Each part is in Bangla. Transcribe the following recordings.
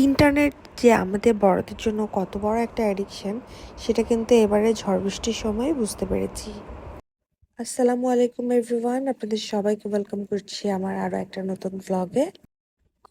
ইন্টারনেট যে আমাদের বড়দের জন্য কত বড় একটা অ্যাডিকশন সেটা কিন্তু এবারে ঝড় বৃষ্টির সময় বুঝতে পেরেছি। আসসালামু আলাইকুম এভরিওয়ান আপনাদের সবাইকে ওয়েলকাম করছি আমার আরও একটা নতুন ভ্লগে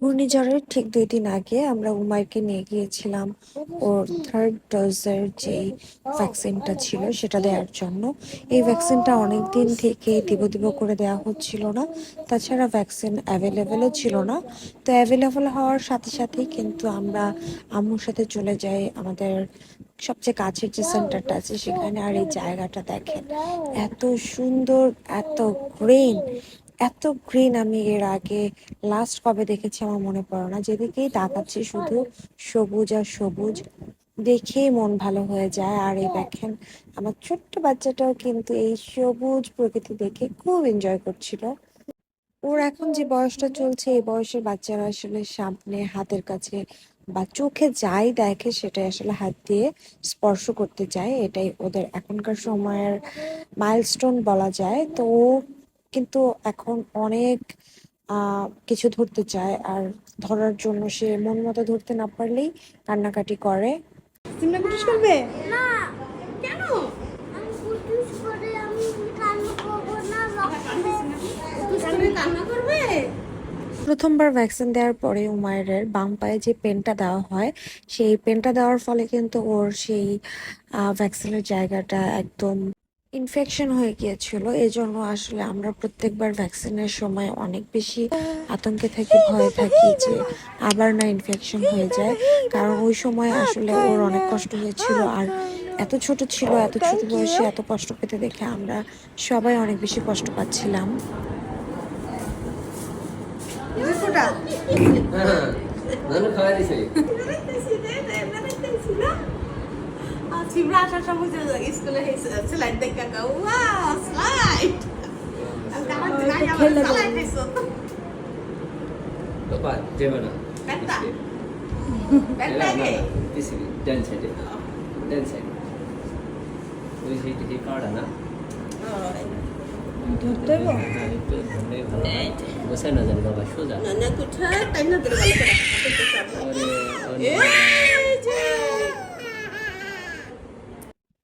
ঘূর্ণিঝড়ের ঠিক দুই দিন আগে আমরা উমাইরকে নিয়ে গিয়েছিলাম। ওর থার্ড ডোজের যে ভ্যাকসিনটা ছিল সেটা দেওয়ার জন্য। এই ভ্যাকসিনটা অনেক দিন থেকে দিব দিব করে দেওয়া হচ্ছিল না। তাছাড়া ভ্যাকসিন অ্যাভেলেবেলও ছিল না। তো অ্যাভেলেবেল হওয়ার সাথে সাথেই কিন্তু আমরা আম্মুর সাথে চলে যাই। আমাদের সবচেয়ে কাছের যে সেন্টারটা আছে সেখানে আর এই জায়গাটা দেখেন। এত সুন্দর, এত গ্রিন এত গ্রিন আমি এর আগে লাস্ট কবে দেখেছি আমার মনে পড়ে না। যেদিকেই তাকাচ্ছি শুধু সবুজ আর সবুজ, দেখেই মন ভালো হয়ে যায়। আর এই দেখেন, আমার ছোট্ট বাচ্চাটাও কিন্তু এই সবুজ প্রকৃতি দেখে খুব এনজয় করছিল। ওর এখন যে বয়সটা চলছে, এই বয়সের বাচ্চারা আসলে সামনে হাতের কাছে বা চোখে যাই দেখে সেটাই আসলে হাত দিয়ে স্পর্শ করতে চায়। এটাই ওদের এখনকার সময়ের মাইলস্টোন বলা যায়। তো কিন্তু এখন অনেক আহ কিছু ধরতে চায়। আর ধরার জন্য সে মন মতো ধরতে না পারলেই কান্নাকাটি করে। সিমলা কুটুস করবে? না কেন? আমি কুটুস করে আমি কান্না করব না রক্ত কান্না করবে? প্রথমবার ভ্যাকসিন দেওয়ার পরে উমায়ের বাম পায়ে যে পেনটা দেওয়া হয় সেই পেনটা দেওয়ার ফলে কিন্তু ওর সেই ভ্যাকসিনের জায়গাটা একদম ইনফেকশন হয়ে গিয়েছিল। এই জন্য আসলে আমরা প্রত্যেকবার ভ্যাকসিনের সময় অনেক বেশি আতঙ্কে থাকি ভয়ে থাকি যে আবার না ইনফেকশন হয়ে যায়। কারণ ওই সময় আসলে ওর অনেক কষ্ট হয়েছিল। আর এত ছোট ছিল এত ছোট বয়সে এত কষ্ট পেতে দেখে আমরা সবাই অনেক বেশি কষ্ট পাচ্ছিলাম। সিমরা আসার সময় যে স্কুলে স্লাইড দেখ কাকা ওয়াও স্লাইড। বসে না জানি বাবা সোজা কোথায় তাই না দিলে ভালো করে আরে, এই আরে, যে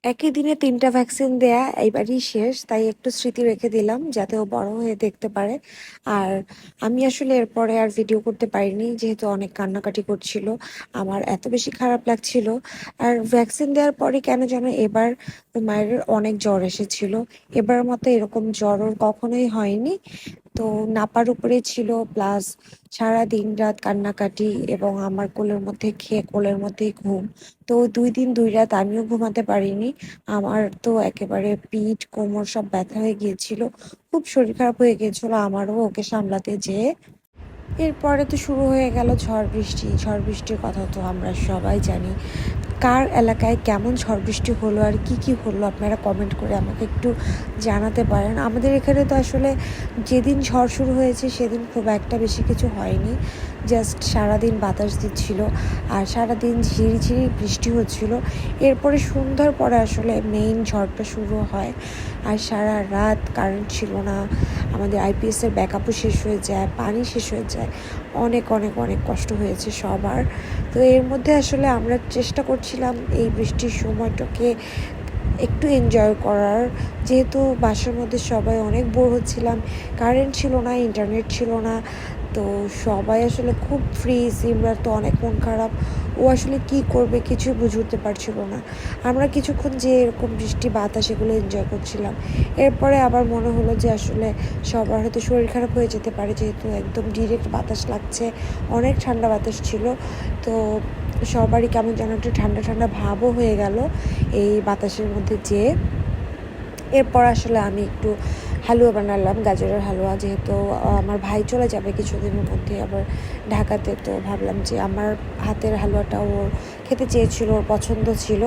একই দিনে তিনটা ভ্যাকসিন দেয়া এইবারই শেষ, তাই একটু স্মৃতি রেখে দিলাম যাতে ও বড় হয়ে দেখতে পারে। আর আমি আসলে এরপরে আর ভিডিও করতে পারিনি, যেহেতু অনেক কান্নাকাটি করছিল, আমার এত বেশি খারাপ লাগছিল। আর ভ্যাকসিন দেওয়ার পরে কেন যেন এবার মায়ের অনেক জ্বর এসেছিল। এবার মতো এরকম জ্বর কখনোই হয়নি। তো নাপার উপরে ছিল প্লাস সারা দিন রাত কান্নাকাটি এবং আমার কোলের মধ্যে খেয়ে, কোলের মধ্যেই ঘুম। তো দুই দিন, দুই রাত আমিও ঘুমাতে পারিনি। আমার তো একেবারে পিঠ, কোমর সব ব্যথা হয়ে গিয়েছিল। খুব শরীর খারাপ হয়ে গিয়েছিল, আমারও ওকে সামলাতে যেয়ে। এরপরে তো শুরু হয়ে গেল ঝড় বৃষ্টি। ঝড় বৃষ্টির কথা তো আমরা সবাই জানি। কার এলাকায় কেমন ঝড় বৃষ্টি হলো আর কি কি হলো আপনারা কমেন্ট করে আমাকে একটু জানাতে পারেন। আমাদের এখানে তো আসলে যেদিন ঝড় শুরু হয়েছে সেদিন খুব একটা বেশি কিছু হয়নি। জাস্ট সারাদিন বাতাস দিচ্ছিল আর সারাদিন ঝিরি ঝিরি বৃষ্টি হচ্ছিল। এরপরে সন্ধ্যার পরে আসলে মেইন ঝড়টা শুরু হয় আর সারা রাত কারেন্ট ছিল না। আমাদের আইপিএসের ব্যাকআপও শেষ হয়ে যায়, পানি শেষ হয়ে যায়। অনেক অনেক অনেক কষ্ট হয়েছে সবার। তো এর মধ্যে আসলে আমরা চেষ্টা করছিলাম এই বৃষ্টির সময়টাকে একটু এনজয় করার। যেহেতু বাসার মধ্যে সবাই অনেক বোর হচ্ছিলাম। কারেন্ট ছিল না ইন্টারনেট ছিল না। তো সবাই আসলে খুব ফ্রি সিমরার তো অনেক মন খারাপ। ও আসলে কি করবে কিছুই বুঝে উঠতে পারছিল না। আমরা কিছুক্ষণ যে এরকম বৃষ্টি, বাতাস এগুলো এনজয় করছিলাম। এরপরে আবার মনে হলো যে আসলে সবার হয়তো শরীর খারাপ হয়ে যেতে পারে, যেহেতু একদম ডিরেক্ট বাতাস লাগছে। অনেক ঠান্ডা বাতাস ছিল। তো সবারই কেমন যেন একটু ঠান্ডা ঠান্ডা ভাবও হয়ে গেল এই বাতাসের মধ্যে যেয়ে। এরপর আসলে আমি একটু হালুয়া বানালাম গাজরের হালুয়া যেহেতু আমার ভাই চলে যাবে কিছুদিনের মধ্যে আবার ঢাকাতে তো ভাবলাম যে আমার হাতের হালুয়াটা ওর খেতে চেয়েছিল ওর পছন্দ ছিল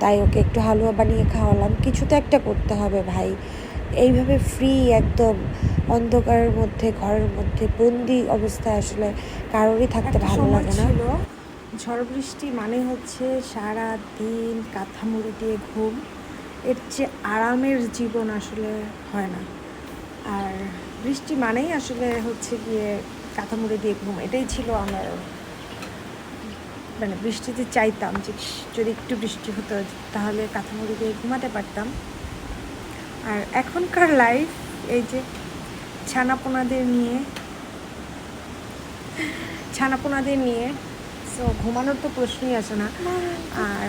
তাই ওকে একটু হালুয়া বানিয়ে খাওয়ালাম। কিছু তো একটা করতে হবে ভাই। এইভাবে ফ্রি একদম অন্ধকারের মধ্যে ঘরের মধ্যে বন্দি অবস্থায় আসলে কারোরই থাকতে ভালো লাগে না। ঝড় বৃষ্টি মানে হচ্ছে সারা দিন কাঁথা মুড়ি দিয়ে ঘুম এর চেয়ে আরামের জীবন আসলে হয় না। আর বৃষ্টি মানেই আসলে হচ্ছে গিয়ে কাঁথা মুড়ি দিয়ে ঘুম এটাই ছিল আমার মানে বৃষ্টিতে চাইতাম যে যদি একটু বৃষ্টি হতো তাহলে কাঁথামুড়ি দিয়ে ঘুমাতে পারতাম। আর এখনকার লাইফ এই যে ছানাপোনাদের নিয়ে ছানাপোনাদের নিয়ে সো ঘুমানোর তো প্রশ্নই আসে না। আর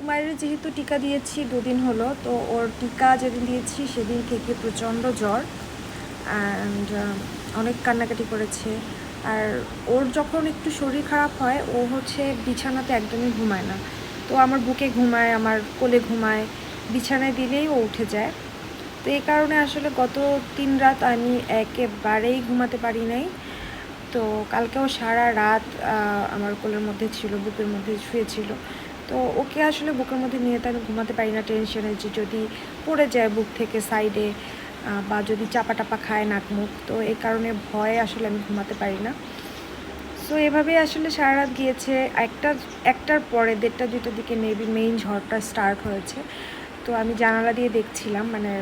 উমায়ের যেহেতু টিকা দিয়েছি, দুদিন হলো, তো ওর টিকা যেদিন দিয়েছি সেদিন থেকে প্রচণ্ড জ্বর অ্যান্ড অনেক কান্নাকাটি করেছে। আর ওর যখন একটু শরীর খারাপ হয়, ও হচ্ছে বিছানাতে একদমই ঘুমায় না। তো আমার বুকে ঘুমায়, আমার কোলে ঘুমায়, বিছানায় দিলেই ও উঠে যায়। তো এই কারণে আসলে গত তিন রাত আমি একেবারেই ঘুমাতে পারি নাই। তো কালকেও সারা রাত আমার কোলের মধ্যে ছিল, বুকের মধ্যে শুয়েছিল। তো ওকে আসলে বুকের মধ্যে নিয়ে তো আমি ঘুমাতে পারি না টেনশনে যে যদি পড়ে যায় বুক থেকে সাইডে বা যদি চাপা টাপা খায় নাক মুখ, তো এই কারণে ভয়ে আসলে আমি ঘুমাতে পারি না। সো এভাবেই আসলে সারা রাত গিয়েছে। একটা, একটার পরে দেড়টা দুটোর দিকে মেবি মেইন ঝড়টা স্টার্ট হয়েছে। তো আমি জানালা দিয়ে দেখছিলাম মানে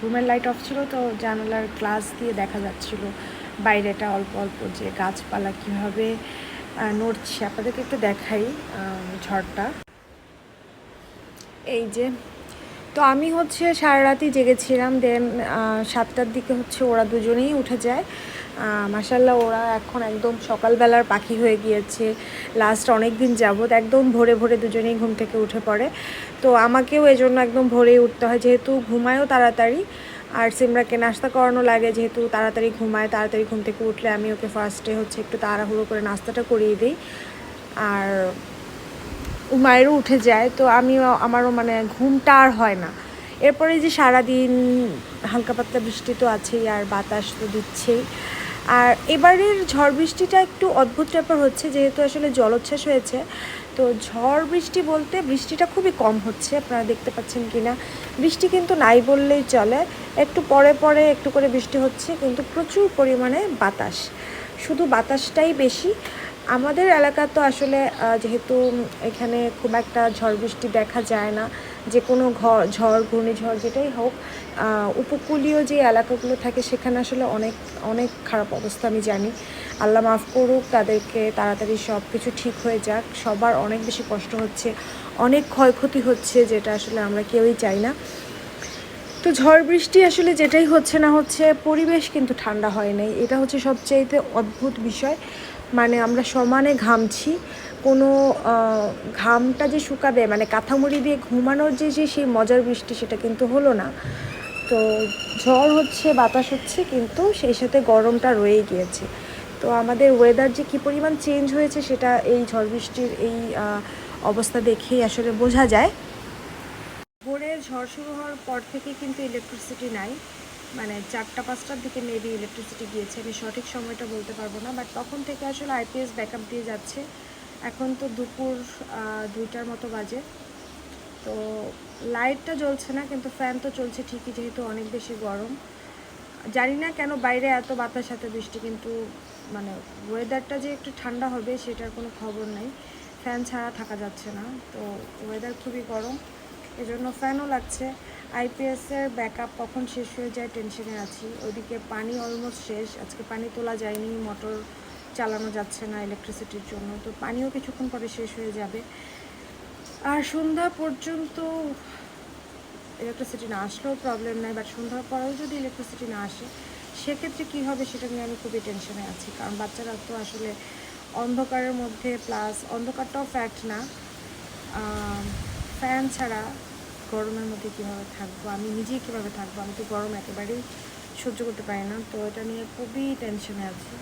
রুমের লাইট অফ ছিল তো জানালার গ্লাস দিয়ে দেখা যাচ্ছিল বাইরেটা অল্প অল্প যে গাছপালা কীভাবে নড়ছে। আপনাদেরকে একটু দেখাই ঝড়টা। এই যে, তো আমি হচ্ছে সারা রাতই জেগেছিলাম, দেন সাতটার দিকে হচ্ছে ওরা দুজনেই উঠে যায়। মাসাল্লাহ ওরা এখন একদম সকালবেলার পাখি হয়ে গিয়েছে। লাস্ট অনেক দিন যাবৎ একদম ভোরে ভোরে দুজনেই ঘুম থেকে উঠে পড়ে। তো আমাকেও এই জন্য একদম ভোরেই উঠতে হয়, যেহেতু ঘুমায়ও তাড়াতাড়ি। আর সিমরাকে নাস্তা করানো লাগে, যেহেতু তাড়াতাড়ি ঘুমায়, তাড়াতাড়ি ঘুম থেকে উঠলে আমি ওকে ফার্স্টে হচ্ছে একটু তাড়াহুড়ো করে নাস্তাটা করিয়ে দিই। আর উমায়েরও উঠে যায়, তো আমিও, আমারও মানে ঘুমটা আর হয় না। এরপরে যে সারাদিন হালকা পাতলা বৃষ্টি তো আছেই, আর বাতাস তো দিচ্ছেই। আর এবারের ঝড় বৃষ্টিটা একটু অদ্ভুত ব্যাপার হচ্ছে, যেহেতু আসলে জলোচ্ছ্বাস হয়েছে। তো ঝড় বৃষ্টি বলতে বৃষ্টিটা খুবই কম হচ্ছে, আপনারা দেখতে পাচ্ছেন কি না বৃষ্টি কিন্তু নাই বললেই চলে। একটু পরে পরে একটু করে বৃষ্টি হচ্ছে, কিন্তু প্রচুর পরিমাণে বাতাস। শুধু বাতাসটাই বেশি আমাদের এলাকা তো আসলে যেহেতু এখানে খুব একটা ঝড় বৃষ্টি দেখা যায় না, যে কোনো ঘর ঝড়, ঘূর্ণিঝড় যেটাই হোক উপকূলীয় যে এলাকাগুলো থাকে সেখানে আসলে অনেক অনেক খারাপ অবস্থা আমি জানি। আল্লাহ মাফ করুক, তাদেরকে তাড়াতাড়ি সব কিছু ঠিক হয়ে যাক। সবার অনেক বেশি কষ্ট হচ্ছে, অনেক ক্ষয়ক্ষতি হচ্ছে, যেটা আসলে আমরা কেউই চাই না। তো ঝড় বৃষ্টি আসলে যেটাই হচ্ছে না হচ্ছে, পরিবেশ কিন্তু ঠান্ডা হয় নাই। এটা হচ্ছে সবচাইতে অদ্ভুত বিষয়। মানে আমরা সমানে ঘামছি। কোনো ঘামটা যে শুকাবে মানে কাঁথামুড়ি দিয়ে ঘুমানোর যে যে, সেই মজার বৃষ্টি সেটা কিন্তু হলো না। তো ঝড় হচ্ছে, বাতাস হচ্ছে, কিন্তু সেই সাথে গরমটা রয়ে গিয়েছে। তো আমাদের ওয়েদার যে কী পরিমাণ চেঞ্জ হয়েছে, সেটা এই ঝড় বৃষ্টির এই অবস্থা দেখেই আসলে বোঝা যায়। ঝড় শুরু হওয়ার পর থেকে কিন্তু ইলেকট্রিসিটি নাই। মানে চারটা, পাঁচটার দিকে মেবি ইলেকট্রিসিটি গিয়েছে। আমি সঠিক সময়টা বলতে পারব না বাট তখন থেকে আসলে আইপিএস ব্যাকআপ দিয়ে যাচ্ছে। এখন তো দুপুর দুইটার মতো বাজে। তো লাইটটা জ্বলছে না, কিন্তু ফ্যান তো চলছে ঠিকই, যেহেতু অনেক বেশি গরম। জানি না কেন বাইরে এত বাতাস, এত বৃষ্টি, কিন্তু মানে ওয়েদারটা যে একটু ঠান্ডা হবে, সেটার কোনো খবর নেই। ফ্যান ছাড়া থাকা যাচ্ছে না, তো ওয়েদার খুবই গরম। এজন্য ফ্যানও লাগছে। আইপিএসের ব্যাকআপ কখন শেষ হয়ে যায় টেনশনে আছি। ওইদিকে পানি অলমোস্ট শেষ, আজকে পানি তোলা যায়নি মোটর চালানো যাচ্ছে না ইলেকট্রিসিটির জন্য। তো পানিও কিছুক্ষণ পরে শেষ হয়ে যাবে। আর সন্ধ্যা পর্যন্ত ইলেকট্রিসিটি না আসলেও প্রবলেম নাই বাট সন্ধ্যার পরেও যদি ইলেকট্রিসিটি না আসে, সেক্ষেত্রে কী হবে সেটা নিয়ে আমি খুবই টেনশনে আছি। কারণ বাচ্চারা তো আসলে অন্ধকারের মধ্যে প্লাস অন্ধকারটাও ফ্যাক্ট না। ফ্যান ছাড়া গরমের মধ্যে কীভাবে থাকব? আমি নিজেই কীভাবে থাকব? আমি তো গরম একেবারেই সহ্য করতে পারি না। তো এটা নিয়ে খুবই টেনশনে আছি।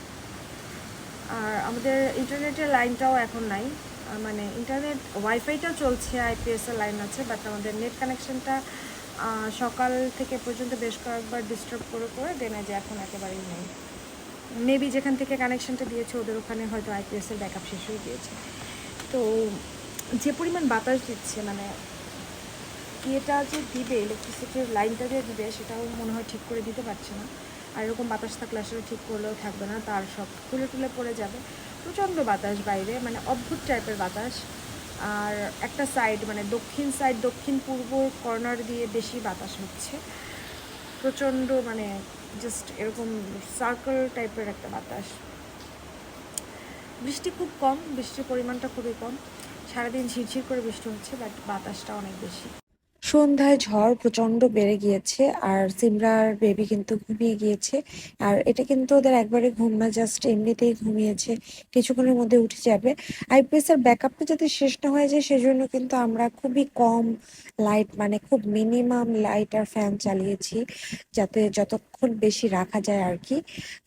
আর আমাদের ইন্টারনেটের লাইনটাও এখন নাই। মানে ইন্টারনেট ওয়াইফাইটা চলছে আইপিএসের লাইন আছে বাট আমাদের নেট কানেকশনটা সকাল থেকে পর্যন্ত বেশ কয়েকবার ডিস্টার্ব করে করে দেনে যে এখন একেবারেই নেই। মেবি যেখান থেকে কানেকশনটা দিয়েছে, ওদের ওখানে হয়তো আইপিএসের ব্যাকআপ শেষ হয়ে গিয়েছে। তো যে পরিমাণ বাতাস দিচ্ছে মানে ইয়েটা যে দিবে ইলেকট্রিসিটির লাইনটা যে দিবে, সেটাও মনে হয় ঠিক করে দিতে পারছে না। আর এরকম বাতাস থাকলে আসলে ঠিক করলেও থাকবে না, তার সব তুলে তুলে পড়ে যাবে। প্রচণ্ড বাতাস বাইরে মানে অদ্ভুত টাইপের বাতাস। আর একটা সাইড মানে দক্ষিণ সাইড দক্ষিণ পূর্ব কর্নার দিয়ে বেশি বাতাস হচ্ছে। প্রচণ্ড মানে জাস্ট এরকম সার্কেল টাইপের একটা বাতাস। বৃষ্টি খুব কম, বৃষ্টির পরিমাণটা খুবই কম। সারাদিন ঝিরঝির করে বৃষ্টি হচ্ছে বাট বাতাসটা অনেক বেশি। সন্ধ্যায় ঝড় প্রচণ্ড বেড়ে গিয়েছে, আর সিমরার বেবি কিন্তু ঘুমিয়ে গিয়েছে। আর এটা কিন্তু ওদের একবারে ঘুম না জাস্ট এমনিতেই ঘুমিয়েছে। কিছুক্ষণের মধ্যে উঠে যাবে। আইপিএস এর ব্যাকআপটা যাতে শেষ না হয়ে যায়, সেজন্য কিন্তু আমরা খুবই কম লাইট মানে খুব মিনিমাম লাইট আর ফ্যান চালিয়েছি। যাতে যতক্ষণ বেশি রাখা যায় আর কি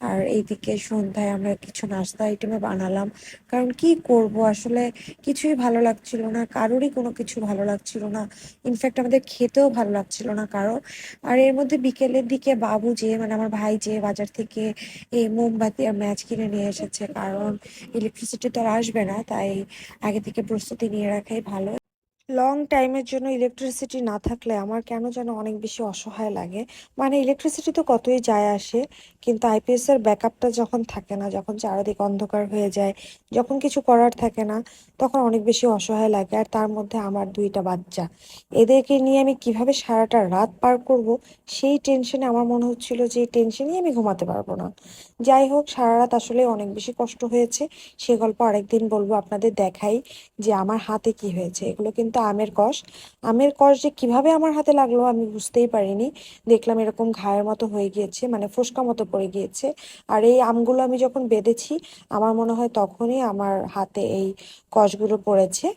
আর এইদিকে সন্ধ্যায় আমরা কিছু নাস্তা আইটেমে বানালাম। কারণ কি করব? আসলে কিছুই ভালো লাগছিল না, কারোরই কোনো কিছু ভালো লাগছিল না। ইনফ্যাক্ট আমাদের খেতেও ভালো লাগছিল না কারও। আর এর মধ্যে বিকেলের দিকে বাবু যে মানে আমার ভাই যে, বাজার থেকে এই মোমবাতি আর ম্যাচ কিনে নিয়ে এসেছে। কারণ ইলেকট্রিসিটি তো আর আসবে না, তাই আগে থেকে প্রস্তুতি নিয়ে রাখাই ভালো। লং টাইমের জন্য ইলেকট্রিসিটি না থাকলে আমার কেন যেন অনেক বেশি অসহায় লাগে। মানে ইলেকট্রিসিটি তো কতই যায় আসে, কিন্তু আইপিএস এর ব্যাকআপটা যখন থাকে না, যখন চারিদিক অন্ধকার হয়ে যায়, যখন কিছু করার থাকে না, তখন অনেক বেশি অসহায় লাগে। আর তার মধ্যে আমার দুইটা বাচ্চা। এদেরকে নিয়ে আমি কীভাবে সারাটা রাত পার করব, সেই টেনশনে আমার মনে হচ্ছিল যে এই টেনশনেই আমি ঘুমাতে পারব না। যাই হোক, সারা রাত আসলে অনেক বেশি কষ্ট হয়েছে। সে গল্প আরেকদিন বলব আপনাদের দেখাই যে আমার হাতে কি হয়েছে। এগুলো কিন্তু আমের কষ। আমের কষ যে কীভাবে আমার হাতে লাগল আমি বুঝতেই পারিনি। দেখলাম এরকম ঘায়ের মতো হয়ে গিয়েছে মানে ফোসকা মতো পড়ে গিয়েছে। আর এই আমগুলো আমি যখন বেঁধেছি, আমার মনে হয় তখনই আমার হাতে এই কষগুলো পড়েছে।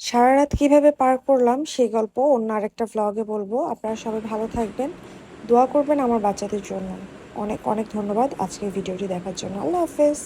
সারা রাত কীভাবে পার করলাম সেই গল্প অন্য আরেকটা ভ্লগে বলব। আপনারা সবাই ভালো থাকবেন। দোয়া করবেন আমার বাচ্চাদের জন্য। অনেক অনেক ধন্যবাদ আজকের ভিডিওটি দেখার জন্য। আল্লাহ হাফেজ।